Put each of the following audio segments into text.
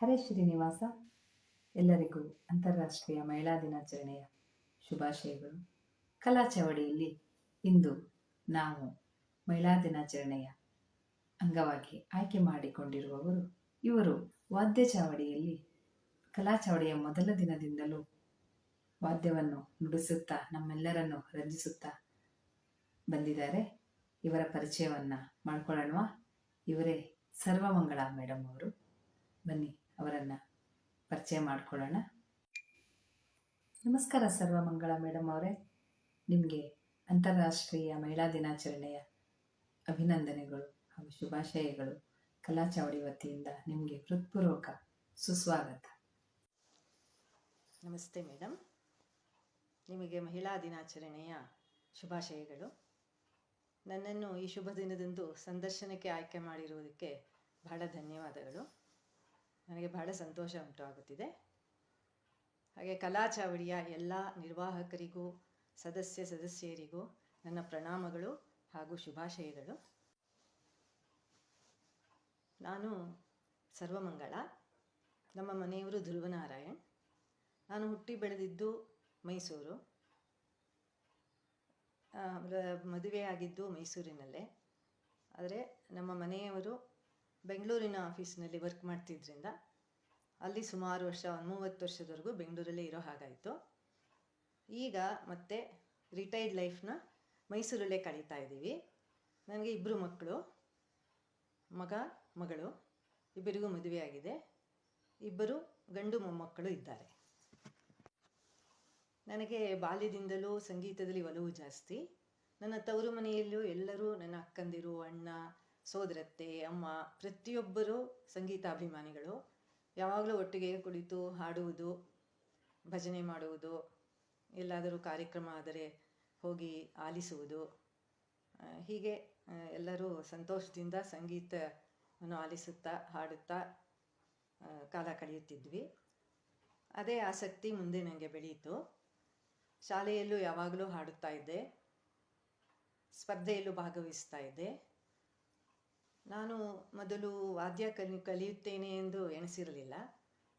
ಹರೇ ಶ್ರೀನಿವಾಸ. ಎಲ್ಲರಿಗೂ ಅಂತಾರಾಷ್ಟ್ರೀಯ ಮಹಿಳಾ ದಿನಾಚರಣೆಯ ಶುಭಾಶಯಗಳು. ಕಲಾ ಚವಡಿಯಲ್ಲಿ ಇಂದು ನಾವು ಮಹಿಳಾ ದಿನಾಚರಣೆಯ ಅಂಗವಾಗಿ ಆಯ್ಕೆ ಮಾಡಿಕೊಂಡಿರುವವರು ಇವರು ವಾದ್ಯ ಚಾವಡಿಯಲ್ಲಿ ಕಲಾ ಚಾವಡಿಯ ಮೊದಲ ದಿನದಿಂದಲೂ ವಾದ್ಯವನ್ನು ನುಡಿಸುತ್ತಾ ನಮ್ಮೆಲ್ಲರನ್ನು ರಂಜಿಸುತ್ತಾ ಬಂದಿದ್ದಾರೆ. ಇವರ ಪರಿಚಯವನ್ನ ಮಾಡ್ಕೊಳ್ಳೋಣ ಇವರೇ ಸರ್ವಮಂಗಳ ಮೇಡಮ್ ಅವರು. ಬನ್ನಿ. ಅವರನ್ನ ಪರಿಚಯ ಮಾಡಿಕೊಳ್ಳೋಣ. ನಮಸ್ಕಾರ ಸರ್ವಮಂಗಳ ಮೇಡಮ್ ಅವರೇ. ನಿಮಗೆ ಅಂತಾರಾಷ್ಟ್ರೀಯ ಮಹಿಳಾ ದಿನಾಚರಣೆಯ ಅಭಿನಂದನೆಗಳು ಹಾಗೂ ಶುಭಾಶಯಗಳು. ಕಲಾ ಚಾವಡಿ ವತಿಯಿಂದ ನಿಮಗೆ ಹೃತ್ಪೂರ್ವಕ ಸುಸ್ವಾಗತ. ನಮಸ್ತೆ ಮೇಡಮ್ ನಿಮಗೆ ಮಹಿಳಾ ದಿನಾಚರಣೆಯ ಶುಭಾಶಯಗಳು. ನನ್ನನ್ನು ಈ ಶುಭ ದಿನದಂದು ಸಂದರ್ಶನಕ್ಕೆ ಆಯ್ಕೆ ಮಾಡಿರುವುದಕ್ಕೆ ಬಹಳ ಧನ್ಯವಾದಗಳು. ನನಗೆ ಬಹಳ ಸಂತೋಷ ಉಂಟಾಗುತ್ತಿದೆ ಹಾಗೆ ಕಲಾ ಚಾವಡಿಯ ಎಲ್ಲ ನಿರ್ವಾಹಕರಿಗೂ, ಸದಸ್ಯ ಸದಸ್ಯರಿಗೂ ನನ್ನ ಪ್ರಣಾಮಗಳು ಹಾಗೂ ಶುಭಾಶಯಗಳು. ನಾನು ಸರ್ವಮಂಗಳ, ನಮ್ಮ ಮನೆಯವರು ಧ್ರುವನಾರಾಯಣ್. ನಾನು ಹುಟ್ಟಿ ಬೆಳೆದಿದ್ದು ಮೈಸೂರು. ಮದುವೆಯಾಗಿದ್ದು ಮೈಸೂರಿನಲ್ಲೇ. ಆದರೆ ನಮ್ಮ ಮನೆಯವರು ಬೆಂಗಳೂರಿನ ಆಫೀಸ್ನಲ್ಲಿ ವರ್ಕ್ ಮಾಡ್ತಿದ್ರಿಂದ ಅಲ್ಲಿ ಸುಮಾರು ವರ್ಷ ಒಂದು ಮೂವತ್ತು ವರ್ಷದವರೆಗೂ ಬೆಂಗಳೂರಲ್ಲೇ ಇರೋ ಹಾಗಾಯಿತು. ಈಗ ಮತ್ತೆ ರಿಟೈರ್ಡ್ ಲೈಫ್ನ ಮೈಸೂರಲ್ಲೇ ಕಳೀತಾ ಇದ್ದೀವಿ. ನನಗೆ ಇಬ್ಬರು ಮಕ್ಕಳು, ಮಗ, ಮಗಳು, ಇಬ್ಬರಿಗೂ ಮದುವೆಯಾಗಿದೆ ಇಬ್ಬರು ಗಂಡು ಮೊಮ್ಮಕ್ಕಳು ಇದ್ದಾರೆ. ನನಗೆ ಬಾಲ್ಯದಿಂದಲೂ ಸಂಗೀತದಲ್ಲಿ ಒಲವು ಜಾಸ್ತಿ. ನನ್ನ ತವರು ಮನೆಯಲ್ಲೂ ಎಲ್ಲರೂ ನನ್ನ ಅಕ್ಕಂದಿರು, ಅಣ್ಣ ಸೋದರತ್ತೆ, ಅಮ್ಮ, ಪ್ರತಿಯೊಬ್ಬರು ಸಂಗೀತಾಭಿಮಾನಿಗಳು. ಯಾವಾಗಲೂ ಒಟ್ಟಿಗೆ ಕುಳಿತು ಹಾಡುವುದು, ಭಜನೆ ಮಾಡುವುದು, ಎಲ್ಲಾದರೂ ಕಾರ್ಯಕ್ರಮ ಆದರೆ ಹೋಗಿ ಆಲಿಸುವುದು. ಹೀಗೆ ಎಲ್ಲರೂ ಸಂತೋಷದಿಂದ ಸಂಗೀತವನ್ನು ಆಲಿಸುತ್ತಾ, ಹಾಡುತ್ತಾ ಕಾಲ ಕಳೆಯುತ್ತಿದ್ವಿ. ಅದೇ ಆಸಕ್ತಿ ಮುಂದೆ ನನಗೆ ಬೆಳೆಯಿತು ಶಾಲೆಯಲ್ಲೂ ಯಾವಾಗಲೂ ಹಾಡುತ್ತಾ ಇದ್ದೆ. ಸ್ಪರ್ಧೆಯಲ್ಲೂ ಭಾಗವಹಿಸ್ತಾ ಇದ್ದೆ. ನಾನು ಮೊದಲು ವಾದ್ಯ ಕಲಿ, ಕಲಿಯುತ್ತೇನೆ ಎಂದು ಎಣಿಸಿರಲಿಲ್ಲ.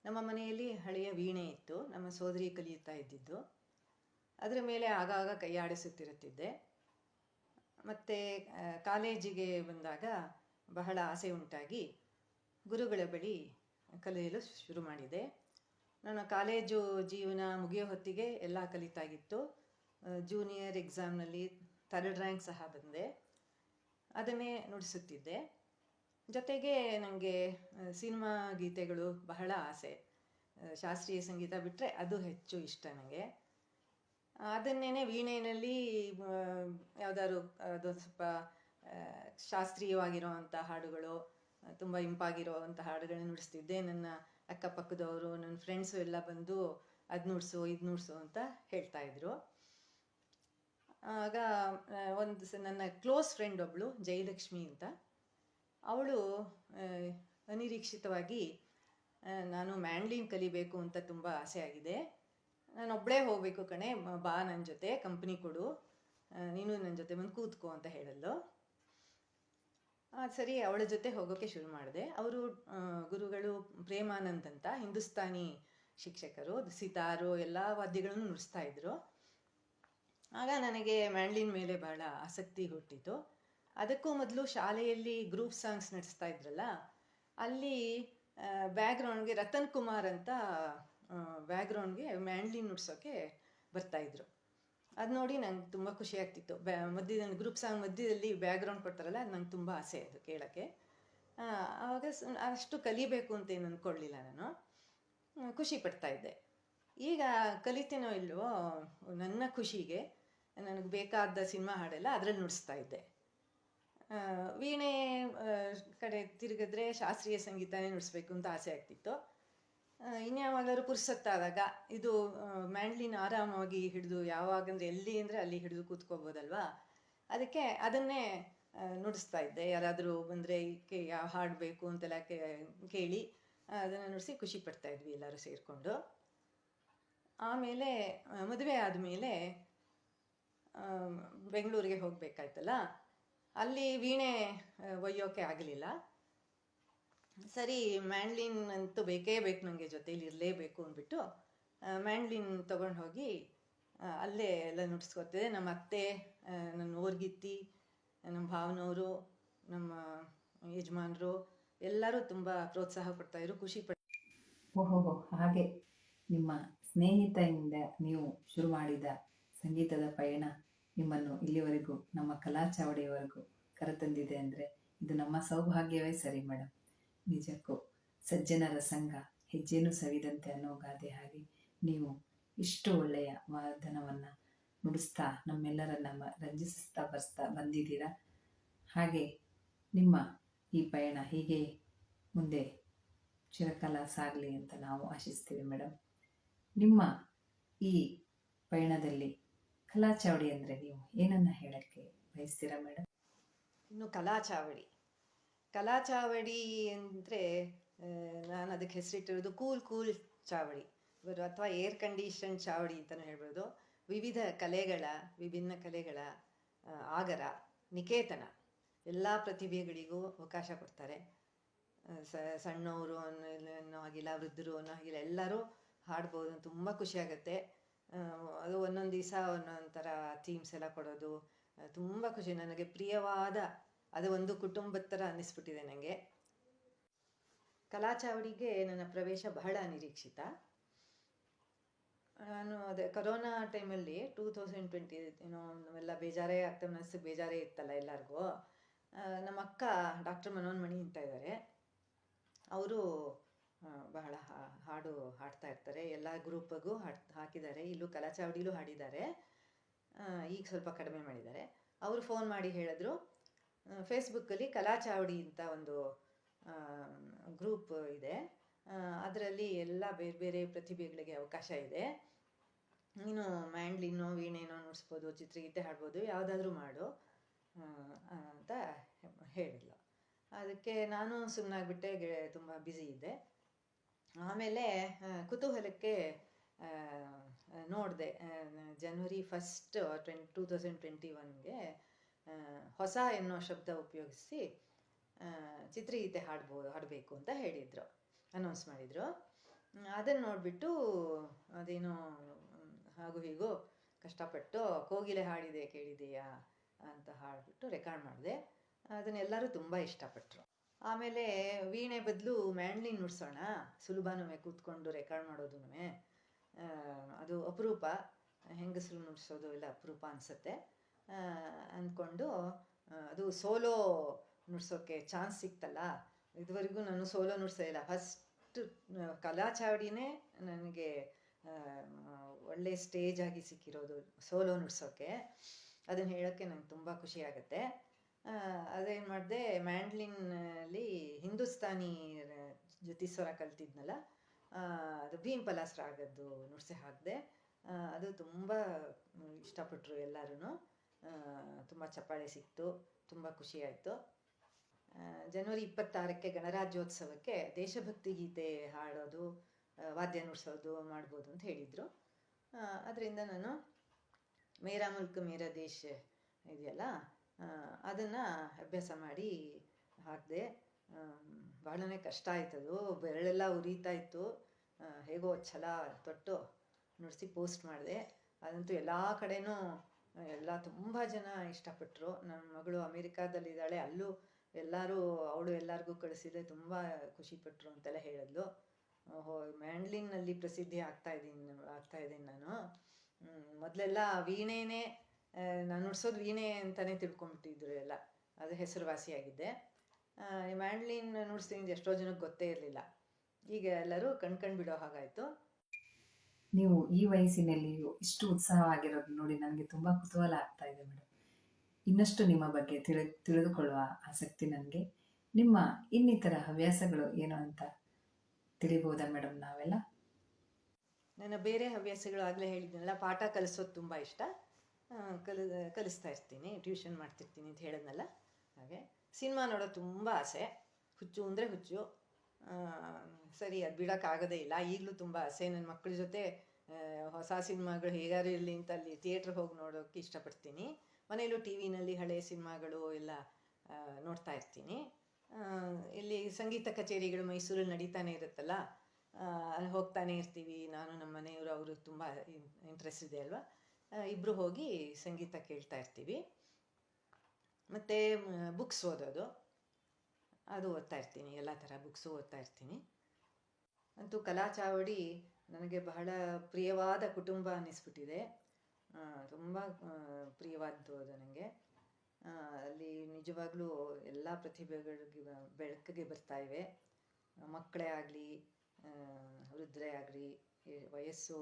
ನಮ್ಮ ಮನೆಯಲ್ಲಿ ಹಳೆಯ ವೀಣೆ ಇತ್ತು. ನಮ್ಮ ಸೋದರಿ ಕಲಿಯುತ್ತಾ ಇದ್ದಿದ್ದು. ಅದರ ಮೇಲೆ ಆಗಾಗ ಕೈಯಾಡಿಸುತ್ತಿರುತ್ತಿದ್ದೆ. ಮತ್ತು ಕಾಲೇಜಿಗೆ ಬಂದಾಗ ಬಹಳ ಆಸೆ ಉಂಟಾಗಿ ಗುರುಗಳ ಬಳಿ ಕಲಿಯಲು ಶುರು ಮಾಡಿದೆ. ನನ್ನ ಕಾಲೇಜು ಜೀವನ ಮುಗಿಯೋ ಹೊತ್ತಿಗೆ ಎಲ್ಲ ಕಲಿತಾಗಿತ್ತು. ಜೂನಿಯರ್ ಎಕ್ಸಾಮ್ನಲ್ಲಿ ಥರ್ಡ್ ರ್ಯಾಂಕ್ ಸಹ ಬಂದೆ. ಅದನ್ನೇ ನುಡಿಸುತ್ತಿದ್ದೆ. ಜೊತೆಗೆ ನನಗೆ ಸಿನಿಮಾ ಗೀತೆಗಳು ಬಹಳ ಆಸೆ. ಶಾಸ್ತ್ರೀಯ ಸಂಗೀತ ಬಿಟ್ಟರೆ ಅದು ಹೆಚ್ಚು ಇಷ್ಟ ನನಗೆ ಅದನ್ನೇ ವೀಣೆಯಲ್ಲಿ ಯಾವುದಾದ್ರು, ಅದು ಸ್ವಲ್ಪ ಶಾಸ್ತ್ರೀಯವಾಗಿರೋವಂಥ ಹಾಡುಗಳು, ತುಂಬ ಇಂಪಾಗಿರುವಂಥ ಹಾಡುಗಳನ್ನ ನುಡಿಸ್ತಿದ್ದೆ. ನನ್ನ ಅಕ್ಕಪಕ್ಕದವರು, ನನ್ನ ಫ್ರೆಂಡ್ಸು ಎಲ್ಲ ಬಂದು ಅದು ನುಡಿಸು ಇದು ನುಡಿಸು ಅಂತ ಹೇಳ್ತಾ ಇದ್ರು. ಆಗ ಒಂದು ನನ್ನ ಕ್ಲೋಸ್ ಫ್ರೆಂಡ್ ಒಬ್ಬಳು ಜಯಲಕ್ಷ್ಮಿ ಅಂತ. ಅವಳು ಅನಿರೀಕ್ಷಿತವಾಗಿ ನಾನು ಮ್ಯಾಂಡ್ಲಿನ್ ಕಲಿಬೇಕು ಅಂತ ತುಂಬ ಆಸೆ ಆಗಿದೆ. ನಾನು ಒಬ್ಬಳೇ ಹೋಗಬೇಕು ಕಣೆ ಬಾ ನನ್ನ ಜೊತೆ ಕಂಪ್ನಿ ಕೊಡು. ನೀನು ನನ್ನ ಜೊತೆ ಬಂದು ಕೂತ್ಕೋ ಅಂತ ಹೇಳಲ್ಲು. ಸರಿ, ಅವಳ ಜೊತೆ ಹೋಗೋಕ್ಕೆ ಶುರು ಮಾಡಿದೆ. ಅವರು ಗುರುಗಳು ಪ್ರೇಮಾನಂದ್ ಅಂತ, ಹಿಂದೂಸ್ತಾನಿ ಶಿಕ್ಷಕರು ಸಿತಾರು, ಎಲ್ಲ ವಾದ್ಯಗಳನ್ನು ನುಡಿಸ್ತಾ ಇದ್ರು. ಆಗ ನನಗೆ ಮ್ಯಾಂಡ್ಲಿನ್ ಮೇಲೆ ಬಹಳ ಆಸಕ್ತಿ ಹುಟ್ಟಿತು. ಅದಕ್ಕೂ ಮೊದಲು ಶಾಲೆಯಲ್ಲಿ ಗ್ರೂಪ್ ಸಾಂಗ್ಸ್ ನಡೆಸ್ತಾ ಇದ್ರಲ್ಲ, ಅಲ್ಲಿ ಬ್ಯಾಕ್ಗ್ರೌಂಡ್ಗೆ ರತನ್ ಕುಮಾರ್ ಅಂತ ಬ್ಯಾಕ್ಗ್ರೌಂಡ್ಗೆ ಮ್ಯಾಂಡ್ಲಿನ್ ನುಡ್ಸೋಕ್ಕೆ ಬರ್ತಾಯಿದ್ರು ಅದು ನೋಡಿ ನಂಗೆ ತುಂಬ ಖುಷಿ ಆಗ್ತಿತ್ತು. ಬ್ಯಾ ಮಧ್ಯದಲ್ಲಿ ಗ್ರೂಪ್ ಸಾಂಗ್ ಮಧ್ಯದಲ್ಲಿ ಬ್ಯಾಕ್ಗ್ರೌಂಡ್ ಕೊಡ್ತಾರಲ್ಲ, ಅದು ನಂಗೆ ತುಂಬ ಆಸೆ ಅದು ಕೇಳೋಕ್ಕೆ. ಆವಾಗ ಅಷ್ಟು ಕಲಿಬೇಕು ಅಂತ ಏನು ಅಂದ್ಕೊಳ್ಳಿಲ್ಲ ನಾನು. ಖುಷಿ ಪಡ್ತಾ ಇದ್ದೆ. ಈಗ ಕಲಿತೇನೋ ಇಲ್ವೋ, ನನ್ನ ಖುಷಿಗೆ ನನಗೆ ಬೇಕಾದ ಸಿನಿಮಾ ಹಾಡೆಲ್ಲ ಅದರಲ್ಲಿ ನುಡಿಸ್ತಾ ಇದ್ದೆ. ವೀಣೆ ಕಡೆ ತಿರುಗಿದ್ರೆ ಶಾಸ್ತ್ರೀಯ ಸಂಗೀತನೇ ನುಡಿಸ್ಬೇಕು ಅಂತ ಆಸೆ ಆಗ್ತಿತ್ತು. ಇನ್ಯಾವಾಗಾದ್ರೂ ಪುರ್ಸೊತ್ತಾದಾಗ ಇದು ಮ್ಯಾಂಡ್ಲಿನ ಆರಾಮವಾಗಿ ಹಿಡಿದು ಯಾವಾಗಂದ್ರೆ ಎಲ್ಲಿ ಅಂದರೆ ಅಲ್ಲಿ ಹಿಡಿದು ಕೂತ್ಕೋಬೋದಲ್ವಾ? ಅದಕ್ಕೆ ಅದನ್ನೇ ನುಡಿಸ್ತಾ ಇದ್ದೆ. ಯಾರಾದರೂ ಬಂದರೆ ಯಾವ ಹಾಡು ಬೇಕು ಅಂತೆಲ್ಲ ಕೇ- ಕೇಳಿ ಅದನ್ನು ನುಡಿಸಿ ಖುಷಿ ಪಡ್ತಾ ಇದ್ವಿ ಎಲ್ಲರೂ ಸೇರಿಕೊಂಡು. ಆಮೇಲೆ ಮದುವೆ ಆದಮೇಲೆ ಬೆಂಗಳೂರಿಗೆ ಹೋಗಬೇಕಾಯ್ತಲ್ಲ? ಅಲ್ಲಿ ವೀಣೆ ಒಯ್ಯೋಕ್ಕೆ ಒಯ್ಯೋಕೆ ಆಗಲಿಲ್ಲ. ಸರಿ, ಮ್ಯಾಂಡ್ಲಿನ್ ಅಂತೂ ಬೇಕೇ ಬೇಕು ನನಗೆ ಜೊತೆಯಲ್ಲಿ ಇರಲೇಬೇಕು ಅಂದ್ಬಿಟ್ಟು ಮ್ಯಾಂಡ್ಲಿನ್ ತೊಗೊಂಡು ಹೋಗಿ ಅಲ್ಲೇ ಎಲ್ಲ ನುಡಿಸ್ಕೊತಿದ್ದೆ. ನಮ್ಮ ಅತ್ತೆ ನನ್ನ ಓರ್ಗಿತ್ತಿ ನಮ್ಮ ಭಾವನವರು ನಮ್ಮ ಯಜಮಾನರು, ಎಲ್ಲರೂ ತುಂಬ ಪ್ರೋತ್ಸಾಹ ಕೊಡ್ತಾಯಿದ್ರು ಖುಷಿ ಪಡ್ ಓಹೋಹೋ, ಹಾಗೆ. ನಿಮ್ಮ ಸ್ನೇಹಿತೆಯಿಂದ ನೀವು ಶುರು ಮಾಡಿದ ಸಂಗೀತದ ಪಯಣ ನಿಮ್ಮನ್ನು ಇಲ್ಲಿವರೆಗೂ, ನಮ್ಮ ಕಲಾ ಚಾವಡಿಯವರೆಗೂ ಕರೆತಂದಿದೆ ಅಂದರೆ ಇದು ನಮ್ಮ ಸೌಭಾಗ್ಯವೇ ಸರಿ ಮೇಡಮ್ ನಿಜಕ್ಕೂ ಸಜ್ಜನರ ಸಂಘ ಹೆಜ್ಜೆನೂ ಸವಿದಂತೆ ಅನ್ನೋ ಗಾದೆ ಹಾಗೆ ನೀವು ಇಷ್ಟು ಒಳ್ಳೆಯ ವಾದನವನ್ನು ನುಡಿಸ್ತಾ ನಮ್ಮೆಲ್ಲರನ್ನ ರಂಜಿಸ್ತಾ ಬರ್ಸ್ತಾ ಬಂದಿದ್ದೀರಾ? ಹಾಗೆ ನಿಮ್ಮ ಈ ಪಯಣ ಹೀಗೆ ಮುಂದೆ ಚಿರಕಾಲ ಸಾಗಲಿ ಅಂತ ನಾವು ಆಶಿಸ್ತೀವಿ ಮೇಡಮ್ ನಿಮ್ಮ ಈ ಪಯಣದಲ್ಲಿ ಕಲಾ ಚಾವಡಿ ಅಂದರೆ ನೀವು ಏನನ್ನ ಹೇಳಕ್ಕೆ ಬಯಸ್ತೀರಾ ಮೇಡಮ್ ಇನ್ನು ಕಲಾ ಚಾವಡಿ ಕಲಾ ಚಾವಡಿ ಅಂದರೆ ನಾನು ಅದಕ್ಕೆ ಹೆಸರಿಟ್ಟಿರೋದು ಕೂಲ್ ಕೂಲ್ ಚಾವಡಿ. ಇವರು ಅಥವಾ ಏರ್ ಕಂಡೀಷನ್ ಚಾವಡಿ ಅಂತಲೂ ಹೇಳ್ಬೋದು. ವಿವಿಧ ಕಲೆಗಳ, ವಿಭಿನ್ನ ಕಲೆಗಳ ಆಗರ, ನಿಕೇತನ ಎಲ್ಲ ಪ್ರತಿಭೆಗಳಿಗೂ ಅವಕಾಶ ಕೊಡ್ತಾರೆ. ಸ- ಸಣ್ಣವರು ಅನ್ನೋ ಹಾಗಿಲ್ಲ, ವೃದ್ಧರು ಅನ್ನೋ ಹಾಗಿಲ್ಲ, ಎಲ್ಲರೂ ಹಾಡ್ಬೋದು, ತುಂಬ ಖುಷಿಯಾಗುತ್ತೆ. ಅದು ಒಂದೊಂದು ದಿವಸ ಒಂದೊಂದು ಥರ ಥೀಮ್ಸ್ ಎಲ್ಲ ಕೊಡೋದು. ತುಂಬ ಖುಷಿ. ನನಗೆ ಪ್ರಿಯವಾದ, ಅದು ಒಂದು ಕುಟುಂಬದ ಥರ ಅನ್ನಿಸ್ಬಿಟ್ಟಿದೆ ನನಗೆ ಕಲಾಚಾವಡಿಗೆ ನನ್ನ ಪ್ರವೇಶ ಬಹಳ ನಿರೀಕ್ಷಿತ ನಾನು ಅದೇ ಕರೋನಾ ಟೈಮಲ್ಲಿ ಟೂ ತೌಸಂಡ್ ಟ್ವೆಂಟಿ, ಏನೋ ನಾವೆಲ್ಲ ಬೇಜಾರೇ ಆಗ್ತಾ ಮನಸ್ಸಿಗೆ ಬೇಜಾರೇ ಇತ್ತಲ್ಲ ಎಲ್ಲರಿಗೂ. ನಮ್ಮ ಅಕ್ಕ ಡಾಕ್ಟರ್ ಮನೋನ್ಮಣಿ ಅಂತ ಇದ್ದಾರೆ ಅವರು ಬಹಳ ಹಾಡು ಹಾಡ್ತಾ ಇರ್ತಾರೆ. ಎಲ್ಲ ಗ್ರೂಪ್ಗೂ ಹಾಡ್, ಹಾಕಿದ್ದಾರೆ. ಇಲ್ಲೂ ಕಲಾಚಾವಡಿಲೂ ಹಾಡಿದ್ದಾರೆ. ಈಗ ಸ್ವಲ್ಪ ಕಡಿಮೆ ಮಾಡಿದ್ದಾರೆ. ಅವರು ಫೋನ್ ಮಾಡಿ ಹೇಳಿದ್ರು ಫೇಸ್ಬುಕ್ಕಲ್ಲಿ ಕಲಾಚಾವಡಿ ಅಂತ ಒಂದು ಗ್ರೂಪ್ ಇದೆ. ಅದರಲ್ಲಿ ಎಲ್ಲ ಬೇರೆ ಬೇರೆ ಪ್ರತಿಭೆಗಳಿಗೆ ಅವಕಾಶ ಇದೆ. ನೀನು ಮ್ಯಾಂಡ್ಲಿನೋ ವೀಣೆನೋ ನುಡಿಸ್ಬೋದು, ಚಿತ್ರಗೀತೆ ಹಾಡ್ಬೋದು, ಯಾವುದಾದ್ರೂ ಮಾಡು ಅಂತ ಹೇಳಿದ್ಲು. ಅದಕ್ಕೆ ನಾನು ಸುಮ್ಮನಾಗ್ಬಿಟ್ಟೆ ತುಂಬ ಬ್ಯುಸಿ ಇದ್ದೆ. ಆಮೇಲೆ ಕುತೂಹಲಕ್ಕೆ ನೋಡಿದೆ. January first twenty two thousand twenty ಒನ್ಗೆ ಹೊಸ ಎನ್ನೋ ಶಬ್ದ ಉಪಯೋಗಿಸಿ ಚಿತ್ರಗೀತೆ ಹಾಡ್ಬೋದು ಹಾಡಬೇಕು ಅಂತ ಹೇಳಿದರು ಅನೌನ್ಸ್ ಮಾಡಿದರು. ಅದನ್ನು ನೋಡಿಬಿಟ್ಟು, ಅದೇನೋ, ಹಾಗೂ ಹೀಗೂ, ಕಷ್ಟಪಟ್ಟು, ಕೋಗಿಲೆ ಹಾಡಿದೆ ಕೇಳಿದೆಯಾ ಅಂತ ಹಾಡಿಬಿಟ್ಟು ರೆಕಾರ್ಡ್ ಮಾಡಿದೆ. ಅದನ್ನೆಲ್ಲರೂ ತುಂಬ ಇಷ್ಟಪಟ್ಟರು ಆಮೇಲೆ ವೀಣೆ ಬದಲು ಮ್ಯಾಂಡ್ಲಿನ್ ನುಡ್ಸೋಣ. ಸುಲಭನೂ ಕೂತ್ಕೊಂಡು ರೆಕಾರ್ಡ್ ಮಾಡೋದು ಅದು ಅಪರೂಪ. ಹೆಂಗಸರು ನುಡ್ಸೋದು ಎಲ್ಲ ಅಪರೂಪ ಅನಿಸುತ್ತೆ. ಅಂದ್ಕೊಂಡು ಅದು ಸೋಲೋ ನುಡ್ಸೋಕ್ಕೆ ಚಾನ್ಸ್ ಸಿಕ್ತಲ್ಲ. ಇದುವರೆಗೂ ನಾನು ಸೋಲೋ ನುಡ್ಸೇ ಇಲ್ಲ. ಫಸ್ಟ್ ಕಲಾಚಾವಡಿನೇ ನನಗೆ ಒಳ್ಳೆ ಸ್ಟೇಜ್ ಆಗಿ ಸಿಕ್ಕಿರೋದು ಸೋಲೋ ನುಡ್ಸೋಕ್ಕೆ ಅದನ್ನು ಹೇಳೋಕ್ಕೆ ನಂಗೆ ತುಂಬ ಖುಷಿ ಆಗುತ್ತೆ. ಆ, ಅದೇನು ಮಾಡಿದೆ ಮ್ಯಾಂಡ್ಲಿನಲ್ಲಿ ಹಿಂದೂಸ್ತಾನಿ ಜೊತೆ ಸ್ವರ ಕಲ್ತಿದ್ನಲ್ಲ ಅದು ಭೀಮ್ ಪಲಾಸ್ ರಾಗದ್ದು ನುಡಿಸಿ ಹಾಕಿದೆ ಅದು ತುಂಬ ಇಷ್ಟಪಟ್ಟರು ಎಲ್ಲರೂ ತುಂಬ ಚಪ್ಪಾಳೆ ಸಿಕ್ತು, ತುಂಬ ಖುಷಿ ಆಯಿತು. ಜನವರಿ ಇಪ್ಪತ್ತಾರಕ್ಕೆ ಗಣರಾಜ್ಯೋತ್ಸವಕ್ಕೆ ದೇಶಭಕ್ತಿ ಗೀತೆ ಹಾಡೋದು ವಾದ್ಯ ನುಡ್ಸೋದು ಮಾಡ್ಬೋದು ಅಂತ ಹೇಳಿದರು. ಅದರಿಂದ ನಾನು ಮೇರಾ ಮುಲ್ಕ್ ಮೇರಾ ದೇಶ್ ಇದೆಯಲ್ಲ ಅದನ್ನು ಅಭ್ಯಾಸ ಮಾಡಿ ಹಾಕಿದೆ ಬಹಳನೇ ಕಷ್ಟ ಆಯ್ತದು ಬೆರಳೆಲ್ಲ ಉರಿತಾ ಇತ್ತು. ಹೇಗೋ ಛಲ ತೊಟ್ಟು ನುಡಿಸಿ ಪೋಸ್ಟ್ ಮಾಡಿದೆ. ಅದಂತೂ ಎಲ್ಲ ಕಡೆನೂ ಎಲ್ಲ ತುಂಬ ಜನ ಇಷ್ಟಪಟ್ಟರು ನನ್ನ ಮಗಳು ಅಮೇರಿಕಾದಲ್ಲಿದ್ದಾಳೆ. ಅಲ್ಲೂ ಎಲ್ಲರೂ, ಅವಳು ಎಲ್ಲರಿಗೂ ಕಳಿಸಿದ್ರೆ ತುಂಬ ಖುಷಿಪಟ್ಟರು ಅಂತೆಲ್ಲ ಹೇಳಿದ್ಲು. ಓಹೋ ಮ್ಯಾಂಡ್ಲಿನ್ನಲ್ಲಿ ಪ್ರಸಿದ್ಧಿ ಆಗ್ತಾ ಇದ್ದೀನಿ ಆಗ್ತಾ ಇದ್ದೀನಿ ನಾನು. ಮೊದಲೆಲ್ಲ ವೀಣೆನೇ ನಾನು ನುಡ್ಸೋದು ವೀಣೆ ಅಂತಲೇ ತಿಳ್ಕೊಂಬಿಟ್ಟಿದ್ರು ಎಲ್ಲ ಅದು ಹೆಸರುವಾಸಿಯಾಗಿದ್ದೆ ಮ್ಯಾಂಡ್ಲಿನ್ ನುಡಿಸ್ತೀನಿ ಎಷ್ಟೋ ಜನಕ್ಕೆ ಗೊತ್ತೇ ಇರಲಿಲ್ಲ. ಈಗ ಎಲ್ಲರೂ ಕಣ್ಕಂಡು ಬಿಡೋ ಹಾಗಾಯಿತು. ನೀವು ಈ ವಯಸ್ಸಿನಲ್ಲಿಯೂ ಇಷ್ಟು ಉತ್ಸಾಹವಾಗಿರೋದು ನೋಡಿ ನನಗೆ ತುಂಬ ಕುತೂಹಲ ಆಗ್ತಾ ಇದೆ ಮೇಡಮ್ ಇನ್ನಷ್ಟು ನಿಮ್ಮ ಬಗ್ಗೆ ತಿಳಿ ತಿಳಿದುಕೊಳ್ಳುವ ಆಸಕ್ತಿ ನನಗೆ. ನಿಮ್ಮ ಇನ್ನಿತರ ಹವ್ಯಾಸಗಳು ಏನು ಅಂತ ತಿಳಿಬೋದಾ ಮೇಡಮ್ ನಾವೆಲ್ಲ? ನನ್ನ ಬೇರೆ ಹವ್ಯಾಸಗಳು ಆಗಲೇ ಹೇಳಿದ್ನಲ್ಲ ಪಾಠ ಕಲಿಸೋದು ತುಂಬ ಇಷ್ಟ. ಕಲಿ, ಕಲಿಸ್ತಾ ಇರ್ತೀನಿ ಟ್ಯೂಷನ್ ಮಾಡ್ತಿರ್ತೀನಿ ಅಂತ ಹೇಳಿದ್ನಲ್ಲ? ಹಾಗೆ ಸಿನಿಮಾ ನೋಡೋದು ತುಂಬ ಆಸೆ. ಹುಚ್ಚು ಅಂದರೆ ಹುಚ್ಚು. ಸರಿ, ಅದು ಬಿಡೋಕ್ಕಾಗೋದೇ ಇಲ್ಲ. ಈಗಲೂ ತುಂಬ ಆಸೆ. ನನ್ನ ಮಕ್ಕಳ ಜೊತೆ ಹೊಸ ಸಿನಿಮಾಗಳು ಹೇಗಾರು ಇರಲಿ ಅಂತ ಅಲ್ಲಿ ಥಿಯೇಟ್ರ್ ಹೋಗಿ ನೋಡೋಕ್ಕೆ ಇಷ್ಟಪಡ್ತೀನಿ. ಮನೆಯಲ್ಲೂ ಟಿ ವಿನಲ್ಲಿ ಹಳೆಯ ಸಿನಿಮಾಗಳು ಎಲ್ಲ ನೋಡ್ತಾ ಇರ್ತೀನಿ. ಇಲ್ಲಿ ಸಂಗೀತ ಕಚೇರಿಗಳು ಮೈಸೂರಲ್ಲಿ ನಡೀತಾನೆ ಇರುತ್ತಲ್ಲ ಅಲ್ಲಿ ಹೋಗ್ತಾನೆ ಇರ್ತೀವಿ. ನಾನು ನಮ್ಮ ಮನೆಯವರು, ಅವರು ತುಂಬ ಇಂಟ್ರೆಸ್ಟ್ ಇದೆ ಅಲ್ವಾ? ಇಬ್ಬರು ಹೋಗಿ ಸಂಗೀತ ಕೇಳ್ತಾ ಇರ್ತೀವಿ. ಮತ್ತು ಬುಕ್ಸ್ ಓದೋದು. ಅದು ಓದ್ತಾ ಇರ್ತೀನಿ, ಎಲ್ಲ ಥರ ಬುಕ್ಸು ಓದ್ತಾ ಇರ್ತೀನಿ. ಅಂತೂ ಕಲಾ ಚಾವಡಿ ನನಗೆ ಬಹಳ ಪ್ರಿಯವಾದ ಕುಟುಂಬ ಅನ್ನಿಸ್ಬಿಟ್ಟಿದೆ. ತುಂಬ ಪ್ರಿಯವಾದ್ದು ಅದು ನನಗೆ. ಅಲ್ಲಿ ನಿಜವಾಗ್ಲೂ ಎಲ್ಲ ಪ್ರತಿಭೆಗಳಿಗೆ ಬೆಳಕಿಗೆ ಬರ್ತಾ ಇವೆ. ಮಕ್ಕಳೇ ಆಗಲಿ ವೃದ್ಧರೇ ಆಗಲಿ ವಯಸ್ಸು,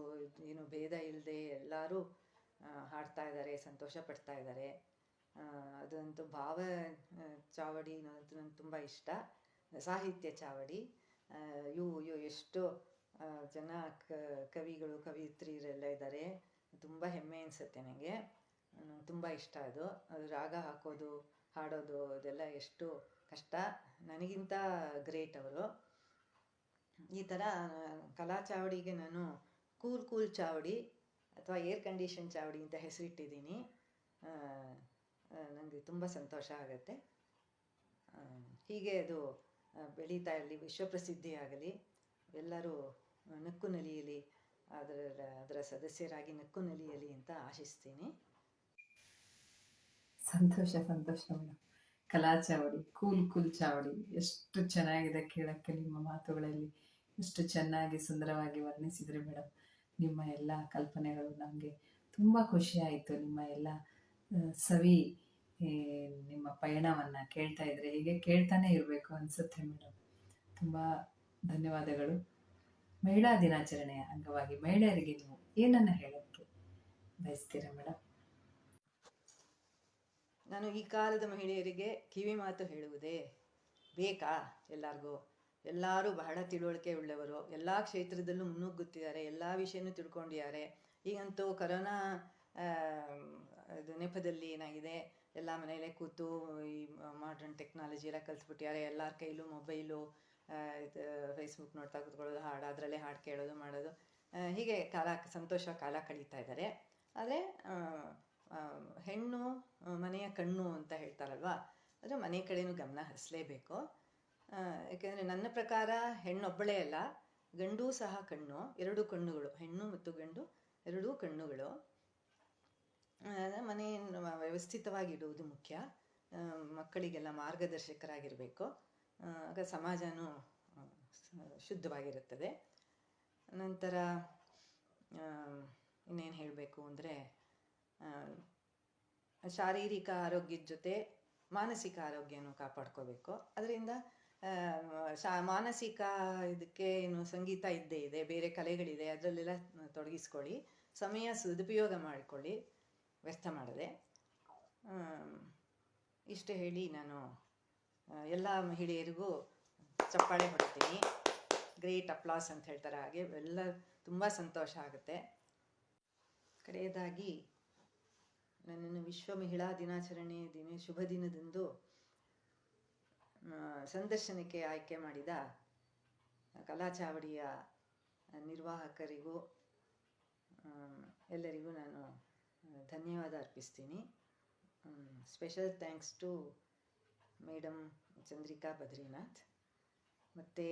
ಏನು ಭೇದ ಇಲ್ಲದೆ ಎಲ್ಲರೂ ಹಾಡ್ತಾ ಇದ್ದಾರೆ, ಸಂತೋಷ ಪಡ್ತಾ ಇದ್ದಾರೆ. ಅದಂತೂ ಭಾವ ಚಾವಡಿ ಅನ್ನೋದಂತೂ ನನಗೆ ತುಂಬ ಇಷ್ಟ. ಸಾಹಿತ್ಯ ಚಾವಡಿ. ಇವು ಇವು ಎಷ್ಟು ಜನ ಕವಿಗಳು ಕವಿಯತ್ರಿಯರೆಲ್ಲ ಇದ್ದಾರೆ. ತುಂಬ ಹೆಮ್ಮೆ ಅನಿಸುತ್ತೆ ನನಗೆ ನಂಗೆ ತುಂಬ ಇಷ್ಟ ಅದು. ಅದು ರಾಗ ಹಾಕೋದು, ಹಾಡೋದು, ಅದೆಲ್ಲ ಎಷ್ಟು ಕಷ್ಟ. ನನಗಿಂತ ಗ್ರೇಟ್ ಅವರು. ಈ ಥರ ಕಲಾ ಚಾವಡಿಗೆ ನಾನು ಕೂಲ್ ಕೂಲ್ ಚಾವಡಿ ಅಥವಾ ಏರ್ ಕಂಡೀಷನ್ ಚಾವಡಿ ಅಂತ ಹೆಸರಿಟ್ಟಿದ್ದೀನಿ. ನನಗೆ ತುಂಬ ಸಂತೋಷ ಆಗುತ್ತೆ. ಹೀಗೆ ಅದು ಬೆಳೀತಾ ಇರಲಿ ವಿಶ್ವಪ್ರಸಿದ್ಧಿ ಆಗಲಿ. ಎಲ್ಲರೂ ನಕ್ಕು ನಲಿಯಲಿ, ಅದರ ಅದರ ಸದಸ್ಯರಾಗಿ ನಕ್ಕು ನಲಿಯಲಿ ಅಂತ ಆಶಿಸ್ತೀನಿ. ಸಂತೋಷ ಸಂತೋಷ ಮೇಡಮ್ ಕಲಾ ಚಾವಡಿ, ಕೂಲ್ ಕೂಲ್ ಚಾವಡಿ, ಎಷ್ಟು ಚೆನ್ನಾಗಿದೆ ಕೇಳೋಕ್ಕೆ ನಿಮ್ಮ ಮಾತುಗಳಲ್ಲಿ. ಎಷ್ಟು ಚೆನ್ನಾಗಿ, ಸುಂದರವಾಗಿ ವರ್ಣಿಸಿದ್ರಿ ಮೇಡಮ್ ನಿಮ್ಮ ಎಲ್ಲ ಕಲ್ಪನೆಗಳು ನಮಗೆ ತುಂಬ ಖುಷಿ ಆಯಿತು. ನಿಮ್ಮ ಎಲ್ಲ ಸವಿ ನಿಮ್ಮ ಪಯಣವನ್ನು ಕೇಳ್ತಾ ಇದ್ರೆ ಹೀಗೆ ಕೇಳ್ತಾನೆ ಇರಬೇಕು ಅನಿಸುತ್ತೆ ಮೇಡಮ್ ತುಂಬ ಧನ್ಯವಾದಗಳು. ಮಹಿಳಾ ದಿನಾಚರಣೆಯ ಅಂಗವಾಗಿ ಮಹಿಳೆಯರಿಗೆ ನೀವು ಏನನ್ನು ಹೇಳೋಕ್ಕೆ ಬಯಸ್ತೀರಾ ಮೇಡಮ್ ನಾನು ಈ ಕಾಲದ ಮಹಿಳೆಯರಿಗೆ ಕಿವಿ ಮಾತು ಹೇಳುವುದೇ ಬೇಕಾ ಎಲ್ಲರಿಗೂ? ಎಲ್ಲರೂ ಬಹಳ ತಿಳುವಳಿಕೆ ಉಳ್ಳವರು. ಎಲ್ಲ ಕ್ಷೇತ್ರದಲ್ಲೂ ಮುನ್ನುಗ್ಗುತ್ತಿದ್ದಾರೆ. ಎಲ್ಲ ವಿಷಯನೂ ತಿಳ್ಕೊಂಡಿದ್ದಾರೆ. ಈಗಂತೂ ಕರೋನಾ ಇದು ನೆಪದಲ್ಲಿ ಏನಾಗಿದೆ? ಎಲ್ಲ ಮನೆಯಲ್ಲೇ ಕೂತು ಈ ಮಾಡ್ರನ್ ಟೆಕ್ನಾಲಜಿ ಎಲ್ಲ ಕಲ್ತ್ಬಿಟ್ಟಿದ್ದಾರೆ ಎಲ್ಲರ ಕೈಲೂ ಮೊಬೈಲು ಇದು ಫೇಸ್ಬುಕ್ ನೋಡ್ತಾ ಕೂತ್ಕೊಳ್ಳೋದು, ಹಾಡು, ಅದರಲ್ಲೇ ಹಾಡು ಕೇಳೋದು, ಮಾಡೋದು. ಹೀಗೆ ಕಾಲ, ಸಂತೋಷ ಕಾಲ ಕಳೀತಾ ಇದ್ದಾರೆ. ಆದರೆ ಹೆಣ್ಣು ಮನೆಯ ಕಣ್ಣು ಅಂತ ಹೇಳ್ತಾರಲ್ವಾ? ಆದರೆ ಮನೆ ಕಡೆಯೂ ಗಮನ ಹರಿಸಲೇಬೇಕು ಯಾಕೆಂದರೆ ನನ್ನ ಪ್ರಕಾರ ಹೆಣ್ಣೊಬ್ಬಳೇ ಅಲ್ಲ, ಗಂಡು ಸಹ ಕಣ್ಣು, ಎರಡು ಕಣ್ಣುಗಳು, ಹೆಣ್ಣು ಮತ್ತು ಗಂಡು, ಎರಡೂ ಕಣ್ಣುಗಳು. ಮನೆಯನ್ನು ವ್ಯವಸ್ಥಿತವಾಗಿಡುವುದು ಮುಖ್ಯ. ಮಕ್ಕಳಿಗೆಲ್ಲ ಮಾರ್ಗದರ್ಶಕರಾಗಿರಬೇಕು. ಆಗ ಸಮಾಜನೂ ಶುದ್ಧವಾಗಿರುತ್ತದೆ. ನಂತರ ಇನ್ನೇನು ಹೇಳಬೇಕು ಅಂದರೆ ಶಾರೀರಿಕ ಆರೋಗ್ಯದ ಜೊತೆ ಮಾನಸಿಕ ಆರೋಗ್ಯನೂ ಕಾಪಾಡ್ಕೋಬೇಕು. ಅದರಿಂದ ಶಾ, ಮಾನಸಿಕ ಇದಕ್ಕೆ ಏನು ಸಂಗೀತ ಇದ್ದೇ ಇದೆ, ಬೇರೆ ಕಲೆಗಳಿದೆ, ಅದರಲ್ಲೆಲ್ಲ ತೊಡಗಿಸ್ಕೊಳ್ಳಿ. ಸಮಯ ಸದುಪಯೋಗ ಮಾಡಿಕೊಳ್ಳಿ, ವ್ಯರ್ಥ ಮಾಡದೆ. ಇಷ್ಟು ಹೇಳಿ ನಾನು ಎಲ್ಲ ಮಹಿಳೆಯರಿಗೂ ಚಪ್ಪಾಳೆ ಹೊಡ್ತೀನಿ. ಗ್ರೇಟ್ ಅಪ್ಲಾಸ್ ಅಂತ ಹೇಳ್ತಾರೆ ಹಾಗೆ, ಎಲ್ಲ ತುಂಬ ಸಂತೋಷ ಆಗುತ್ತೆ. ಕಡೆಯದಾಗಿ ನನ್ನನ್ನು ವಿಶ್ವ ಮಹಿಳಾ ದಿನಾಚರಣೆ ದಿನ ಶುಭ ದಿನದಂದು ಸಂದರ್ಶನಕ್ಕೆ ಆಯ್ಕೆ ಮಾಡಿದ ಕಲಾ ಚಾವಡಿಯ ನಿರ್ವಾಹಕರಿಗೂ ಎಲ್ಲರಿಗೂ ನಾನು ಧನ್ಯವಾದ ಅರ್ಪಿಸ್ತೀನಿ. Special thanks to madam Chandrika Badrinath ಮತ್ತು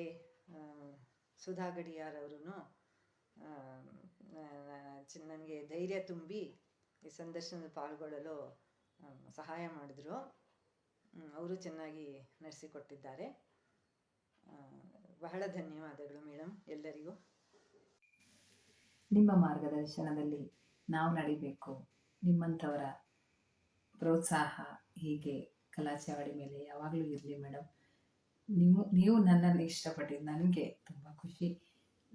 ಸುಧಾ ಗಡಿಯಾರ್ ಅವರು ನನಗೆ ಧೈರ್ಯ ತುಂಬಿ ಈ ಸಂದರ್ಶನದಲ್ಲಿ ಪಾಲ್ಗೊಳ್ಳಲು ಸಹಾಯ ಮಾಡಿದ್ರು. ಅವರು ಚೆನ್ನಾಗಿ ನಡೆಸಿಕೊಟ್ಟಿದ್ದಾರೆ. ಬಹಳ ಧನ್ಯವಾದಗಳು ಮೇಡಮ್ ಎಲ್ಲರಿಗೂ. ನಿಮ್ಮ ಮಾರ್ಗದರ್ಶನದಲ್ಲಿ ನಾವು ನಡಿಬೇಕು. ನಿಮ್ಮಂಥವರ ಪ್ರೋತ್ಸಾಹ ಹೀಗೆ ಕಲಾಚಾವಡಿ ಮೇಲೆ ಯಾವಾಗಲೂ ಇರಲಿ ಮೇಡಮ್ ನೀವು ನೀವು ನನ್ನನ್ನು ಇಷ್ಟಪಟ್ಟಿದ್ದು ನನಗೆ ತುಂಬ ಖುಷಿ.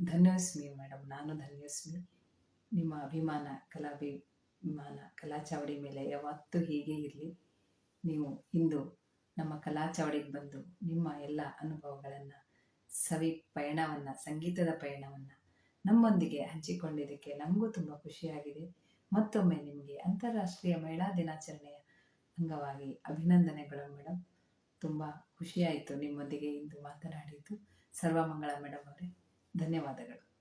ಧನ್ಯಸ್ಮಿ ಮೇಡಮ್ ನಾನು ಧನ್ಯಸ್ಮಿ. ನಿಮ್ಮ ಅಭಿಮಾನ ಕಲಾಭಿಮಾನ ಕಲಾಚಾವಡಿ ಮೇಲೆ ಯಾವತ್ತೂ ಹೀಗೆ ಇರಲಿ. ನೀವು ಇಂದು ನಮ್ಮ ಕಲಾಚಾವಡಿಗೆ ಬಂದು ನಿಮ್ಮ ಎಲ್ಲ ಅನುಭವಗಳನ್ನು, ಸವಿ ಪಯಣವನ್ನು, ಸಂಗೀತದ ಪಯಣವನ್ನು ನಮ್ಮೊಂದಿಗೆ ಹಂಚಿಕೊಂಡಿದ್ದಕ್ಕೆ ನಮಗೂ ತುಂಬ ಖುಷಿಯಾಗಿದೆ. ಮತ್ತೊಮ್ಮೆ ನಿಮಗೆ ಅಂತಾರಾಷ್ಟ್ರೀಯ ಮಹಿಳಾ ದಿನಾಚರಣೆಯ ಅಂಗವಾಗಿ ಅಭಿನಂದನೆಗಳು ಮೇಡಮ್ ತುಂಬ ಖುಷಿಯಾಯಿತು ನಿಮ್ಮೊಂದಿಗೆ ಇಂದು ಮಾತನಾಡಿದ್ದು. ಸರ್ವಮಂಗಳ ಮೇಡಮ್ ಅವರೇ, ಧನ್ಯವಾದಗಳು.